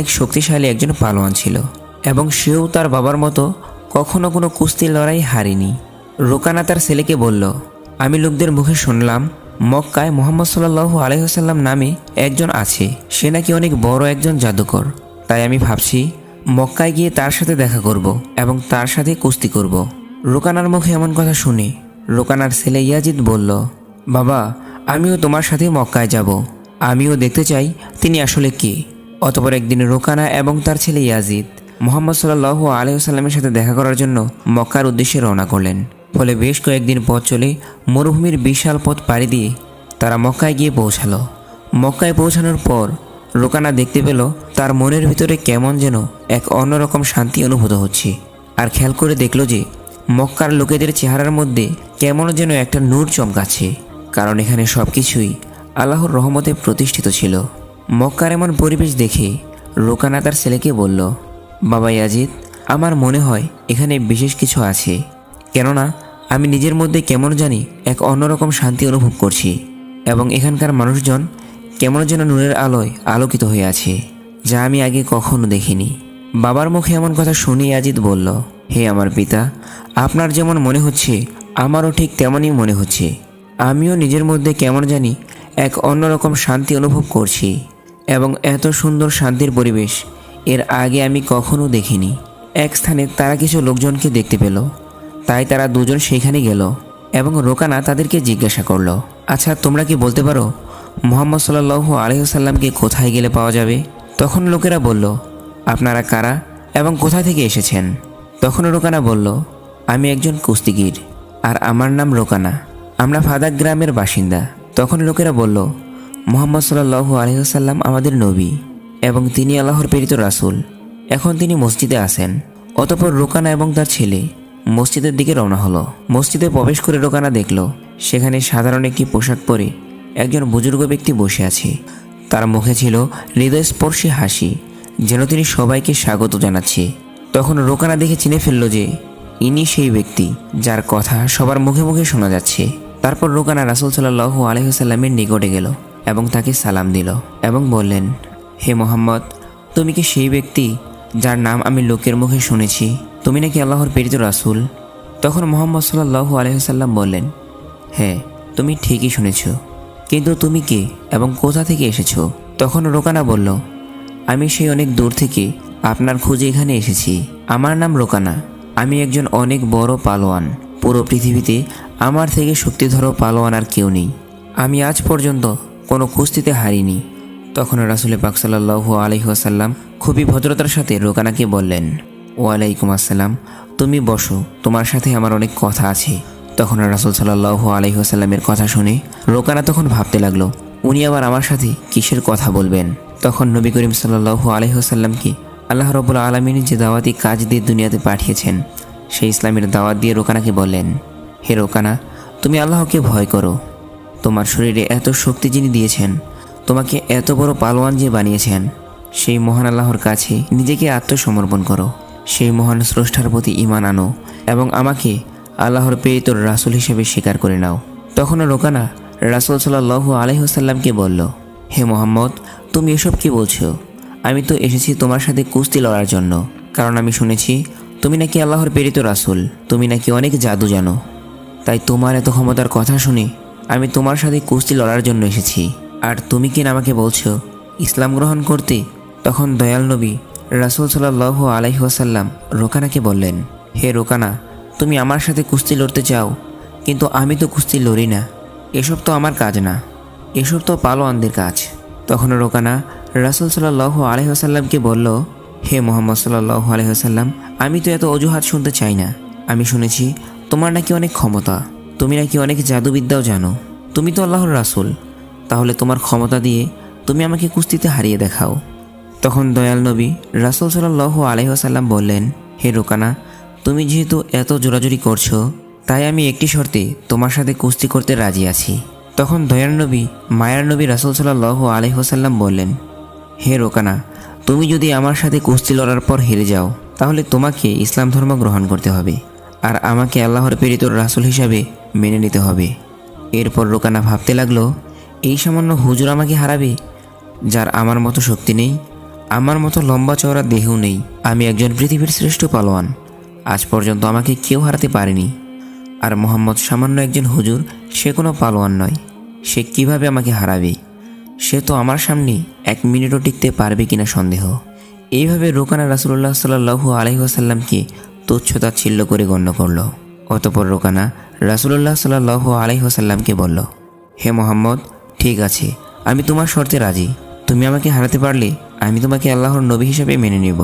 এক শক্তিশালী একজন পালোয়ান ছিল এবং সেও তার বাবার মতো কখনো কোনো কুস্তির লড়াই হারেনি। রোকানা তার ছেলেকে বলল, আমি লোকদের মুখে শুনলাম, মক্কায় মোহাম্মদ সাল্লাহ আলহিহাল্লাম নামে একজন আছে। সে নাকি অনেক বড় একজন জাদুকর। তাই আমি ভাবছি, মক্কায় গিয়ে তার সাথে দেখা করব এবং তার সাথে কুস্তি করব রোকানার মুখে এমন কথা শুনে রোকানার ছেলে ইয়াজিদ বলল, বাবা, আমিও তোমার সাথে মক্কায় যাব। আমিও দেখতে চাই তিনি আসলে কে। অতপর একদিন রোকানা এবং তার ছেলে ইয়াজিদ মোহাম্মদ সাল্লাহ আলহিহাল্লামের সাথে দেখা করার জন্য মক্কার উদ্দেশ্যে রওনা করলেন। ফলে বেশ কয়েকদিন পথ চলে মরুভূমির বিশাল পথ পাড়ি দিয়ে তারা মক্কায় গিয়ে পৌঁছালো। মক্কায় পৌঁছানোর পর রোকানা দেখতে পেল তার মনের ভিতরে কেমন যেন এক অন্যরকম শান্তি অনুভূত হচ্ছে আর খেয়াল করে দেখল যে মক্কার লোকেদের চেহারার মধ্যে কেমন যেন একটা নূর চমকাচ্ছে। কারণ এখানে সব কিছুই আল্লাহর রহমতে প্রতিষ্ঠিত ছিল। মক্কার এমন পরিবেশ দেখে রোকানা তার ছেলেকে বলল, বাবা ইয়াজিদ, আমার মনে হয় এখানে বিশেষ কিছু আছে। কেননা, আমি নিজের মধ্যে কেমন জানি এক অন্যরকম শান্তি অনুভব করছি এবং এখানকার মানুষজন কেমন যেন নূরের আলোয় আলোকিত হয়ে আছে, যা আমি আগে কখনো দেখিনি। বাবার মুখে এমন কথা শুনে আজিদ বলল, হে আমার পিতা, আপনার যেমন মনে হচ্ছে, আমারও ঠিক তেমনই মনে হচ্ছে। আমিও নিজের মধ্যে কেমন জানি এক অন্যরকম শান্তি অনুভব করছি। এবং এত সুন্দর শান্তির পরিবেশ, এর আগে আমি কখনো দেখিনি। এক স্থানে তারা কিছু লোকজনকে দেখতে পেল। তাই তারা দুজন সেখানে গেল এবং রোকানা তাদেরকে জিজ্ঞাসা করল আচ্ছা তোমরা কি বলতে পারো, মোহাম্মদ সাল্লাহ আলহিহাল্লামকে কোথায় গেলে পাওয়া যাবে? তখন লোকেরা বলল, আপনারা কারা এবং কোথা থেকে এসেছেন? তখন রোকানা বলল, আমি একজন কুস্তিগির, আর আমার নাম রোকানা। আমরা ফাদাক গ্রামের বাসিন্দা। তখন লোকেরা বলল মোহাম্মদ সাল্লাহ আলহিহাল্লাম আমাদের নবী এবং তিনি আল্লাহর প্রেরিত রাসূল। এখন তিনি মসজিদে আসেন অতপর রোকানা এবং তার ছেলে মসজিদের দিকে রওনা হলো। মসজিদে প্রবেশ করে রোকানা দেখল, সেখানে সাধারণ একটি পোশাক পরে একজন বুজুর্গ ব্যক্তি বসে আছে। তার মুখে ছিল হৃদয়স্পর্শী হাসি, যেন তিনি সবাইকে স্বাগত জানাচ্ছে। তখন রোকানা দেখে চিনে ফেলল যে ইনি সেই ব্যক্তি যার কথা সবার মুখে মুখে শোনা যাচ্ছে। তারপর রোকানা রাসুল সাল্লাহ আলহিহাল্লামের নিকটে গেল। এবং তাকে সালাম দিল এবং বললেন, হে মোহাম্মদ, তুমি কি সেই ব্যক্তি যার নাম আমি লোকের মুখে শুনেছি? তুমি নাকি আল্লাহর প্রেরিত রাসুল? তখন মোহাম্মদ সাল্লাহু আলহিহাল্লাম বললেন হ্যাঁ তুমি ঠিকই শুনেছ। কিন্তু তুমি কে এবং কোথা থেকে এসেছ? তখন রোকানা বলল, আমি সেই অনেক দূর থেকে আপনার খোঁজে এখানে এসেছি। আমার নাম রোকানা। আমি একজন অনেক বড় পালোয়ান। পুরো পৃথিবীতে আমার থেকে শক্তিধর পালোয়ান আর কেউ নেই। আমি আজ পর্যন্ত কোনো কুস্তিতে হারিনি। তখন রাসুল পাক সাল্লাহু আলহিহাসাল্লাম খুবই ভদ্রতার সাথে রোকানাকে বললেন, ওয়ালাইকুম আসসালাম। তুমি বসো, তোমার সাথে আমার অনেক কথা আছে। তখন রাসুল সাল্লাহু আলহিহাসাল্লামের কথা শুনে রোকানা তখন ভাবতে লাগল, উনি আবার আমার সাথে কিসের কথা বলবেন? তখন নবী করিম সাল্লাহু আলহিহাসাল্লামকে আল্লাহ রবুল আলমিন যে দাওয়াতি কাজ দিয়ে দুনিয়াতে পাঠিয়েছেন, সেই ইসলামের দাওয়াত দিয়ে রোকানাকে বললেন, হে রোকানা, তুমি আল্লাহকে ভয় করো। তোমার শরীরে এত শক্তি যিনি দিয়েছেন, তোমাকে এত বড় পালোয়ান যে বানিয়েছেন, সেই মহান আল্লাহর কাছে নিজেকে আত্মসমর্পণ করো। সেই মহান স্রষ্টার প্রতি ইমান আনো এবং আমাকে আল্লাহর প্রেরিত রাসুল হিসেবে স্বীকার করে নাও। তখনও রোকানা রাসুল সাল্লাহ আলহিহাসাল্লামকে বলল, হে মোহাম্মদ, তুমি এসব কি বলছো? আমি তো এসেছি তোমার সাথে কুস্তি লড়ার জন্য, কারণ আমি শুনেছি তুমি নাকি আল্লাহর প্রেরিত রাসুল, তুমি নাকি অনেক জাদু জানো। তাই তোমার এত ক্ষমতার কথা শুনে আমি তোমার সাথে কুস্তি লড়ার জন্য এসেছি। আর তুমি কি না আমাকে বলছো, ইসলাম গ্রহণ করতে? তখন দয়াল নবী রাসুল সাল্লাহ আলাইহাসাল্লাম রোকানাকে বললেন, হে রোকানা, তুমি আমার সাথে কুস্তি লড়তে চাও, কিন্তু আমি তো কুস্তি লড়ি না। এসব তো আমার কাজ না। এসব তো পালোয়ানদের কাজ। তখন রোকানা রাসুল সাল্লাহ আলহিহাসাল্লামকে বলল, হে মোহাম্মদ সাল্লাহ আলহিহাসাল্লাম আমি তো এত অজুহাত শুনতে চাই না। আমি শুনেছি তোমার নাকি অনেক ক্ষমতা। তুমি নাকি অনেক জাদুবিদ্যাও জানো। তুমি তো আল্লাহর রাসুল। তাহলে তোমার ক্ষমতা দিয়ে তুমি আমাকে কুস্তিতে হারিয়ে দেখাও। তখন দয়াল নবী রাসুল সাল্লাহ আলহিহাসাল্লাম বললেন, হে রোকানা, তুমি যেহেতু এত জোরাজুরি করছ, তাই আমি একটি শর্তে তোমার সাথে কুস্তি করতে রাজি আছি। তখন দয়াল নবী, মায়ার নবী রাসুল সাল্লাহ আলহিহাসাল্লাম বললেন, হে রোকানা, তুমি যদি আমার সাথে কুস্তি লড়ার পর হেরে যাও, তাহলে তোমাকে ইসলাম ধর্ম গ্রহণ করতে হবে। আর আমাকে আল্লাহর প্রেরিত রাসুল হিসাবে মেনে নিতে হবে। এরপর রোকানা ভাবতে লাগল, এই সামান্য হুজুর আমাকে হারাবে, যার আমার মতো শক্তি নেই, আমার মতো লম্বা চওড়া দেহও নেই, আমি একজন পৃথিবীর শ্রেষ্ঠ পালোয়ান, আজ পর্যন্ত আমাকে কেউ হারাতে পারেনি। আর মোহাম্মদ সামান্য একজন হুজুর, সে কোনো পালোয়ান নয়, সে কীভাবে আমাকে হারাবে? সে তো আমার সামনে এক মিনিটও টিকতে পারবে কিনা সন্দেহ। এইভাবে রোকানা রাসুল্লাহ সাল্লাহু আলহিহাসাল্লামকে তুচ্ছতাচ্ছিল্য করে গণ্য করল। অতপর রোকানা রাসুল্লাহ সাল্লাহু আলহিহাসাল্লামকে বলল, হে মোহাম্মদ, ঠিক আছে, আমি তোমার শর্তে রাজি। তুমি আমাকে হারাতে পারলে আমি তোমাকে আল্লাহর নবী হিসেবে মেনে নেব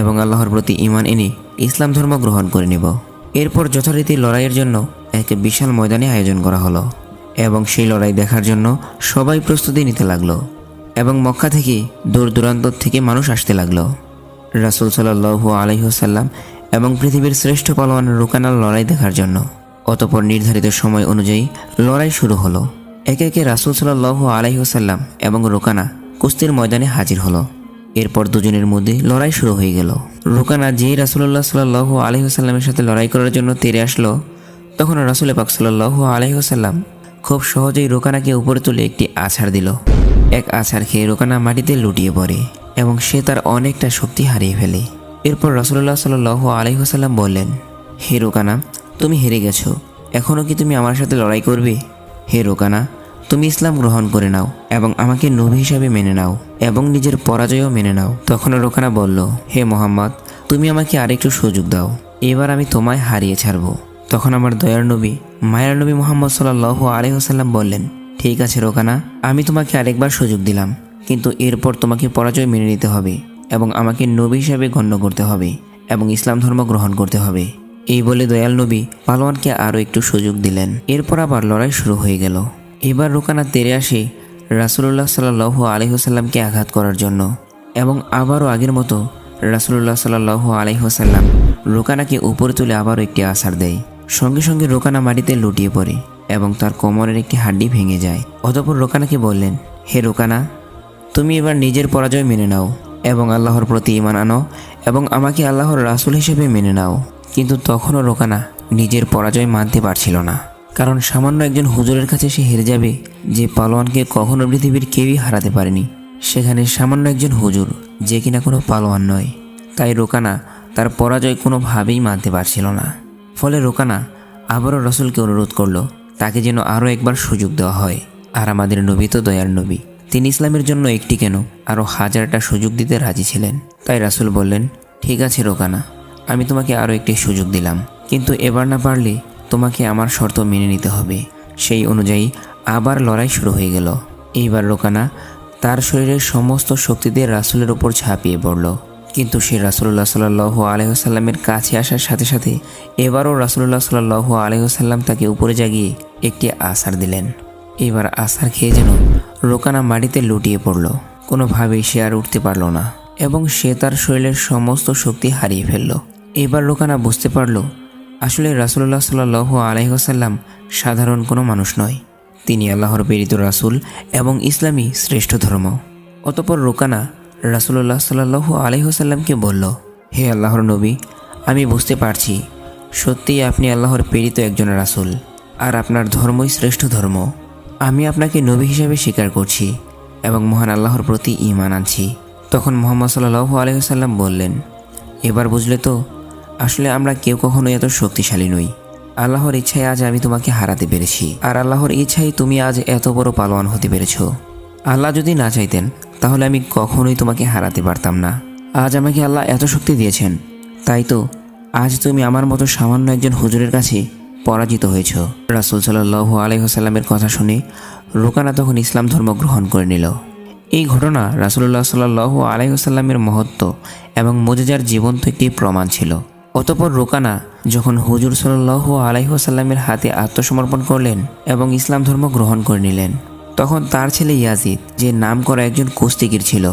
এবং আল্লাহর প্রতি ইমান এনে ইসলাম ধর্ম গ্রহণ করে নেব। এরপর যথারীতি লড়াইয়ের জন্য এক বিশাল ময়দানে আয়োজন করা হলো এবং সেই লড়াই দেখার জন্য সবাই প্রস্তুতি নিতে লাগল এবং মক্কা থেকে দূর দূরান্ত থেকে মানুষ আসতে লাগল। রাসুল সাল্লাহু আলহিহসাল্লাম এবং পৃথিবীর শ্রেষ্ঠ পালোয়ান রুকানার লড়াই দেখার জন্য। অতপর নির্ধারিত সময় অনুযায়ী লড়াই শুরু হলো। একে একে রাসুল সাল্লাহু আলহিহসাল্লাম এবং রোকানা কুস্তির ময়দানে হাজির হলো। এরপর দুজনের মধ্যে লড়াই শুরু হয়ে গেল। রোকানা যেই রাসুল্লাহ সাল্লাহ আলহিহাসাল্লামের সাথে লড়াই করার জন্য তেরে আসলো, তখন রাসুল পাক সাল্লাহ আলহিহাসাল্লাম খুব সহজেই রোকানাকে উপরে তুলে একটি আছাড় দিল। এক আছাড় খেয়ে রোকানা মাটিতে লুটিয়ে পড়ে এবং সে তার অনেকটা শক্তি হারিয়ে ফেলে। এরপর রাসুল্লাহ সাল্লাহ আলহিহাসাল্লাম বললেন, হে রোকানা, তুমি হেরে গেছো। এখনও কি তুমি আমার সাথে লড়াই করবে? হে রোকানা, তুমি ইসলাম গ্রহণ করে নাও এবং আমাকে নবী হিসাবে মেনে নাও এবং নিজের পরাজয়ও মেনে নাও। তখন রোকানা বলল, হে মোহাম্মদ, তুমি আমাকে আরেকটু সুযোগ দাও। এবার আমি তোমায় হারিয়ে ছাড়ব। তখন আমার দয়ার নবী, মায়ার নবী মোহাম্মদ সাল্লাহ আলহিহাসাল্লাম বললেন, ঠিক আছে রোকানা, আমি তোমাকে আরেকবার সুযোগ দিলাম, কিন্তু এরপর তোমাকে পরাজয় মেনে নিতে হবে। এবং আমাকে নবী হিসাবে গণ্য করতে হবে এবং ইসলাম ধর্ম গ্রহণ করতে হবে। এই বলে দয়াল নবী পালোয়ানকে আরও একটু সুযোগ দিলেন। এরপর আবার লড়াই শুরু হয়ে গেল। এবার রোকানা তেরে আসে রাসুল্লাহ সাল্লাহ আলহিহসাল্লামকে আঘাত করার জন্য এবং আবারও আগের মতো রাসুল্লাহ সাল্লাহ আলহিহসাল্লাম রোকানাকে উপরে তুলে আবারও একটি আছাড় দেয়। সঙ্গে সঙ্গে রোকানা মাটিতে লুটিয়ে পড়ে এবং তার কোমরের একটি হাড্ডি ভেঙে যায়। অতপর রোকানাকে বললেন, হে রোকানা, তুমি এবার নিজের পরাজয় মেনে নাও। এবং আল্লাহর প্রতি ইমান আনো এবং আমাকে আল্লাহর রাসুল হিসেবে মেনে নাও। কিন্তু তখনও রোকানা নিজের পরাজয় মানতে পারছিল না। কারণ সামান্য একজন হুজুরের কাছে সে হেরে যাবে যে পালোয়ানকে কখনো পৃথিবীর কেউই হারাতে পারেনি। সেখানে সামান্য একজন হুজুর, যে কিনা কোনো পালোয়ান নয়। তাই রোকানা তার পরাজয় কোনোভাবেই মানতে পারছিল না। ফলে রোকানা আবারও রসুলকে অনুরোধ করল, তাকে যেন আরও একবার সুযোগ দেওয়া হয়। আর আমাদের নবী তো দয়ার নবী। তিনি ইসলামের জন্য একটি কেন? আরও হাজারটা সুযোগ দিতে রাজি ছিলেন। তাই রাসুল বললেন, ঠিক আছে রোকানা, আমি তোমাকে আরও একটি সুযোগ দিলাম। কিন্তু এবার না পারলে তোমাকে আমার শর্ত মেনে নিতে হবে। সেই অনুযায়ী আবার লড়াই শুরু হয়ে গেল। এইবার রোকানা তার শরীরের সমস্ত শক্তি দিয়ে রাসুলের ওপর ঝাঁপিয়ে পড়ল। কিন্তু সে রাসুল্লাহ সাল্লাহ আলহিহাসাল্লামের কাছে আসার সাথে সাথে এবারও রাসুল্লাহ সাল্লাহ আলহিহাসাল্লাম তাকে উপরে জাগিয়ে একটি আসার দিলেন। এবার আসার খেয়ে যেন রোকানা মাটিতে লুটিয়ে পড়ল। কোনোভাবেই সে আর উঠতে পারল না এবং সে তার শরীরের সমস্ত শক্তি হারিয়ে ফেলল। এবার রোকানা বুঝতে পারল, আসলে রাসুল্লাহ সাল্লাহ আলহিহাসাল্লাম সাধারণ কোনো মানুষ নয়। তিনি আল্লাহর প্রেরিত রাসুল এবং ইসলামী শ্রেষ্ঠ ধর্ম। অতপর রোকানা রাসুল্লাহ সাল্লাহ আলহিহাসাল্লামকে বলল, হে আল্লাহর নবী, আমি বুঝতে পারছি, সত্যিই আপনি আল্লাহর প্রেরিত একজন রাসুল, আর আপনার ধর্মই শ্রেষ্ঠ ধর্ম। আমি আপনাকে নবী হিসাবে স্বীকার করছি এবং মহান আল্লাহর প্রতি ইমান আনছি। তখন মোহাম্মদ সাল্লাহ আলহিহাসাল্লাম বললেন, এবার বুঝলে তো, আসলে আমরা কেউ কখনো এত শক্তিশালী নই। আল্লাহর ইচ্ছায় আজ আমি তোমাকে হারাতে পেরেছি। আর আল্লাহর ইচ্ছাই তুমি আজ এত বড় পালোয়ান হতে পেরেছ। আল্লাহ যদি না চাইতেন, তাহলে আমি কখনোই তোমাকে হারাতে পারতাম না। আজ আমাকে আল্লাহ এত শক্তি দিয়েছেন। তাই তো, আজ তুমি আমার মতো সামান্য একজন হুজুরের কাছে পরাজিত হয়েছ। রাসুল সাল্লাহ আলহিহাসাল্লামের কথা শুনে রোকানা তখন ইসলাম ধর্ম গ্রহণ করে নিল। এই ঘটনা রাসুল্লাহ সাল্লাহ আলহিহাসাল্লামের মহত্ব এবং মজেজার জীবন্ত একটি প্রমাণ ছিল। অতপর রোকানা যখন হুজুর সাল্লাহ আলাইসাল্লামের হাতে আত্মসমর্পণ করলেন এবং ইসলাম ধর্ম গ্রহণ করে নিলেন, তখন তার ছেলে ইয়াজিদ, যে নাম করা একজন কুস্তিগির ছিল,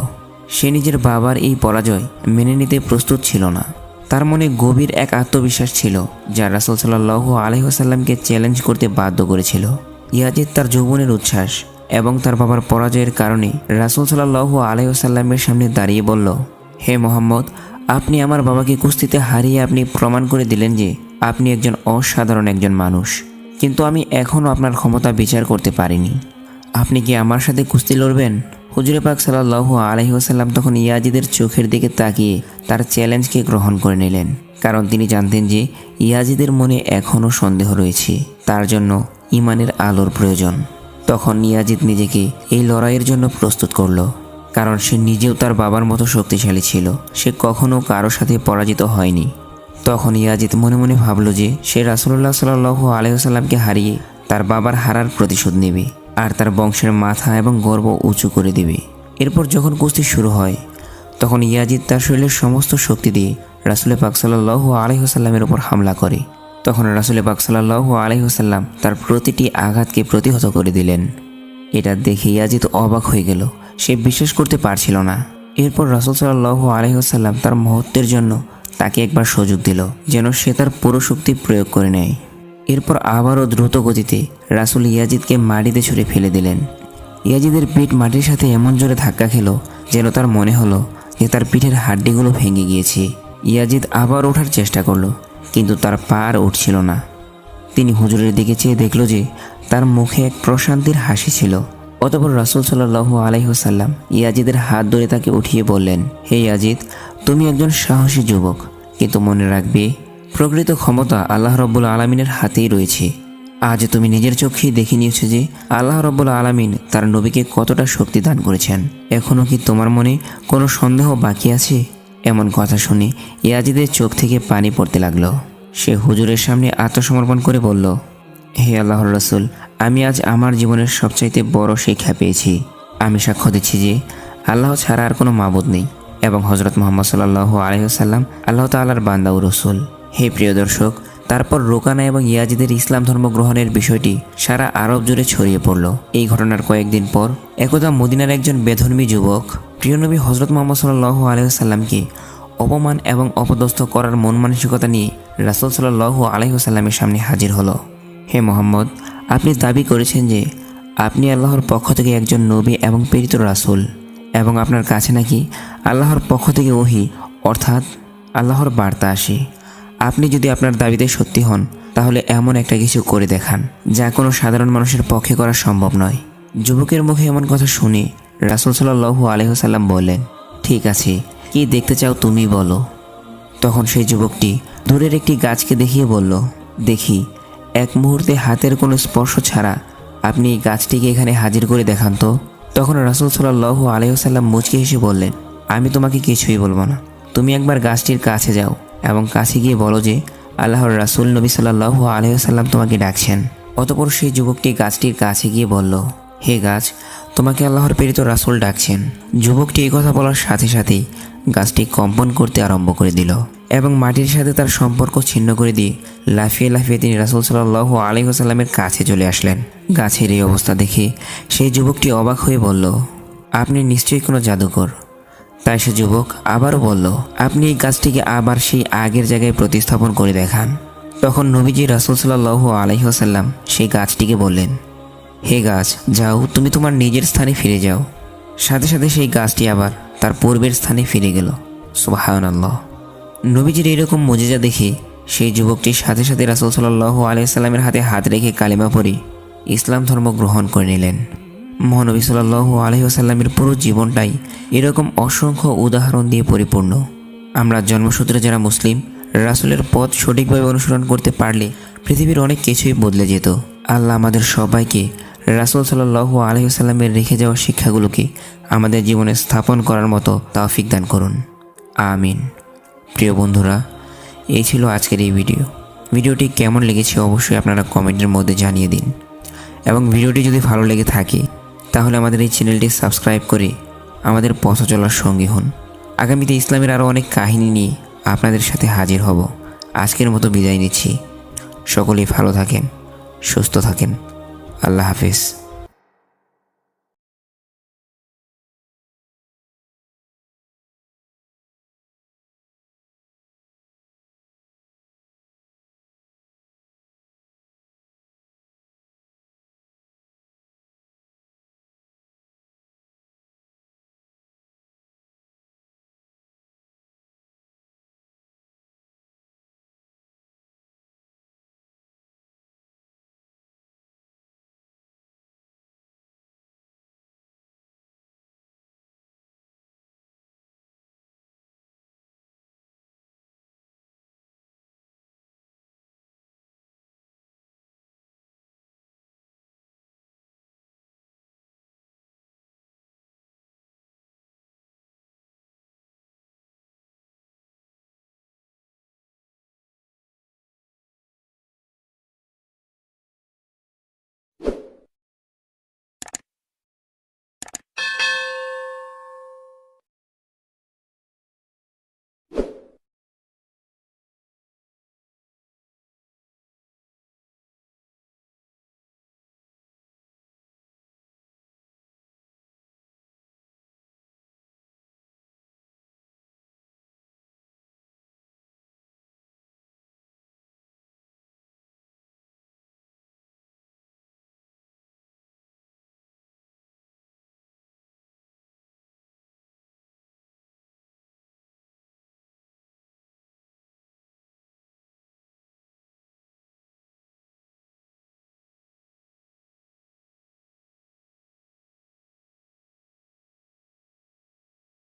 সে নিজের বাবার এই পরাজয় মেনে নিতে প্রস্তুত ছিল না। তার মনে গভীর এক আত্মবিশ্বাস ছিল, যা রাসুল সাল্লাহ আলহিহাসাল্লামকে চ্যালেঞ্জ করতে বাধ্য করেছিল। ইয়াজিদ তার যৌবনের উচ্ছ্বাস এবং তার বাবার পরাজয়ের কারণে রাসুল সাল্লাহ আলহিহাসাল্লামের সামনে দাঁড়িয়ে বলল, হে মোহাম্মদ, আপনি আমার বাবাকে কুস্তিতে হারিয়ে আপনি প্রমাণ করে দিলেন যে আপনি একজন অসাধারণ একজন মানুষ। কিন্তু আমি এখনও আপনার ক্ষমতা বিচার করতে পারিনি। আপনি কি আমার সাথে কুস্তি লড়বেন? হুজুরে পাক সাল্লাহু আলহি ওসাল্লাম তখন ইয়াজিদের চোখের দিকে তাকিয়ে তার চ্যালেঞ্জকে গ্রহণ করে নিলেন। কারণ তিনি জানতেন যে ইয়াজিদের মনে এখনও সন্দেহ রয়েছে। তার জন্য ইমানের আলোর প্রয়োজন। তখন ইয়াজিদ নিজেকে এই লড়াইয়ের জন্য প্রস্তুত করল। কারণ সে নিজেও তার বাবার মতো শক্তিশালী ছিল। সে কখনও কারও সাথে পরাজিত হয়নি। তখন ইয়াজিদ মনে মনে ভাবল যে সে রাসুল্লাহ সাল্লাহ আলহিহাল্লামকে হারিয়ে তার বাবার হারার প্রতিশোধ নেবে। আর তার বংশের মাথা এবং গর্ব উঁচু করে দেবে। এরপর যখন কুস্তি শুরু হয়, তখন ইয়াজিদ তার শরীরের সমস্ত শক্তি দিয়ে রাসুল পাক সাল্লাহ আলহিহাল্লামের উপর হামলা করে। তখন রাসুল পাক সাল্লাহ আলহিহাল্লাম তার প্রতিটি আঘাতকে প্রতিহত করে দিলেন। এটা দেখে ইয়াজিদ অবাক হয়ে গেল। সে বিশ্বাস করতে পারছিল না। এরপর রাসুল সাল্লাহ আলহিহাল্লাম তার মহত্বের জন্য তাকে একবার সুযোগ দিল, যেন সে তার পুরো শক্তি প্রয়োগ করে নেয়। এরপর আবারও দ্রুত গতিতে রাসুল ইয়াজিদকে মাটিতে ছুঁড়ে ফেলে দিলেন। ইয়াজিদের পিঠ মাটির সাথে এমন জোরে ধাক্কা খেলো যেন তার মনে হলো যে তার পিঠের হাড্ডিগুলো ভেঙে গিয়েছে। ইয়াজিদ আবার ওঠার চেষ্টা করল, কিন্তু তার পা আর উঠছিল না। তিনি হুজুরের দিকে চেয়ে দেখল যে তার মুখে এক প্রশান্তির হাসি ছিল। অতপর রাসুল সাল্লাহ আলাইহসাল্লাম ইয়াজিদের হাত ধরে তাকে উঠিয়ে বললেন, হে ইয়াজিদ, তুমি একজন সাহসী যুবক, কিন্তু মনে রাখবে প্রকৃত ক্ষমতা আল্লাহ রব্বুল আলমিনের হাতেই রয়েছে। আজ তুমি নিজের চোখেই দেখে নিয়েছো যে আল্লাহ রব্বুল আলমিন তার নবীকে কতটা শক্তি দান করেছেন। এখনও কি তোমার মনে কোনো সন্দেহ বাকি আছে? এমন কথা শুনে ইয়াজিদের চোখ থেকে পানি পড়তে লাগল। সে হুজুরের সামনে আত্মসমর্পণ করে বলল, হে আল্লাহর রসুল, আমি আজ আমার জীবনের সবচাইতে বড় শিক্ষা পেয়েছি। আমি সাক্ষ্য দিচ্ছি যে আল্লাহ ছাড়া আর কোনো মাবুদ নেই এবং হজরত মোহাম্মদ সাল্লাহ আলহিহাল্লাম আল্লাহ তাল্লার বান্দা ও রসুল। হে প্রিয় দর্শক, তারপর রোকানা এবং ইয়াজিদের ইসলাম ধর্ম গ্রহণের বিষয়টি সারা আরব জুড়ে ছড়িয়ে পড়ল। এই ঘটনার কয়েকদিন পর একদা মদিনার একজন বেধর্মী যুবক প্রিয়নবী হজরত মোহাম্মদ সাল্লাহ আলহিহাল্লামকে অপমান এবং অপদস্থ করার মন মানসিকতা নিয়ে রাসুল সাল্লাহ আলহিহাল্লামের সামনে হাজির হলো। হে মোহাম্মদ, আপনি দাবি করেছেন যে আপনি আল্লাহর পক্ষ থেকে একজন নবী এবং প্রেরিত রাসুল এবং আপনার কাছে নাকি আল্লাহর পক্ষ থেকে ওহি, অর্থাৎ আল্লাহর বার্তা আসে। আপনি যদি আপনার দাবিতে সত্যি হন, তাহলে এমন একটা কিছু করে দেখান, যা কোনো সাধারণ মানুষের পক্ষে করা সম্ভব নয়। যুবকের মুখে এমন কথা শুনে রাসুল সাল্লাহু আলহিহাল্লাম বললেন, ঠিক আছে, কি দেখতে চাও তুমি বলো। তখন সেই যুবকটি দূরের একটি গাছকে দেখিয়ে বলল, দেখি, এক মুহূর্তে হাতের কোনো স্পর্শ ছাড়া আপনি এই গাছটিকে এখানে হাজির করে দেখান তো। তখন রাসুল সাল্লাহ আলহিহাল্লাম মুচকে হেসে বললেন, আমি তোমাকে কিছুই বলব না। তুমি একবার গাছটির কাছে যাও এবং কাছে গিয়ে বলো যে, আল্লাহর রাসুল নবী সাল্লাহ আলহিহাল্লাম তোমাকে ডাকছেন। অতপর সেই যুবকটি গাছটির কাছে গিয়ে বলল, হে গাছ, তোমাকে আল্লাহর প্রেরিত রাসুল ডাকছেন। যুবকটি এই কথা বলার সাথে সাথেই গাছটি কম্পন করতে আরম্ভ করে দিল এবং মাটির সাথে তার সম্পর্ক ছিন্ন করে দিয়ে লাফিয়ে লাফিয়ে তিনি রাসুল সাল্লাহ আলহিহাস্লামের কাছে চলে আসলেন। গাছের এই অবস্থা দেখে সেই যুবকটি অবাক হয়ে বলল, আপনি নিশ্চয়ই কোনো জাদুকর। তাই সে যুবক আবারও বলল, আপনি এই গাছটিকে আবার সেই আগের জায়গায় প্রতিস্থাপন করে দেখান। তখন নবীজি রাসুল সাল্লাহ আলহিহাসাল্লাম সেই গাছটিকে বললেন, হে গাছ, যাও, তুমি তোমার নিজের স্থানে ফিরে যাও। সাথে সাথে সেই গাছটি আবার তার পূর্বের স্থানে ফিরে গেল। আল্লাহ নবীজির এরকম মজেজা দেখে সেই যুবকটির সাথে সাথে রাসুল সাল্লাহ আলাইসাল্লামের হাতে হাত রেখে কালিমা পরে ইসলাম ধর্ম গ্রহণ করে নিলেন। মহানবী সাল্লাহ আলহিহাসাল্লামের পুরো জীবনটাই এরকম অসংখ্য উদাহরণ দিয়ে পরিপূর্ণ। আমরা জন্মসূত্রে যারা মুসলিম, রাসুলের পথ সঠিকভাবে অনুসরণ করতে পারলে পৃথিবীর অনেক কিছুই বদলে যেত। আল্লাহ আমাদের সবাইকে রাসুল সাল্লাহ আলহিহাসাল্লামের রেখে যাওয়া শিক্ষাগুলোকে আমাদের জীবনে স্থাপন করার মতো তাওফিক দান করুন। আমিন। প্রিয় বন্ধুরা, এই ছিল আজকের এই ভিডিও। ভিডিওটি কেমন লেগেছে অবশ্যই আপনারা কমেন্টের মধ্যে জানিয়ে দিন। এবং ভিডিওটি যদি ভালো লেগে থাকে তাহলে আমাদের এই চ্যানেলটি সাবস্ক্রাইব করে আমাদের পথ চলার সঙ্গী হন। আগামীতে ইসলামের আরও অনেক কাহিনী নিয়ে আপনাদের সাথে হাজির হব। আজকের মতো বিদায় নিচ্ছি। সকলেই ভালো থাকেন, সুস্থ থাকেন। আল্লাহ হাফিজ।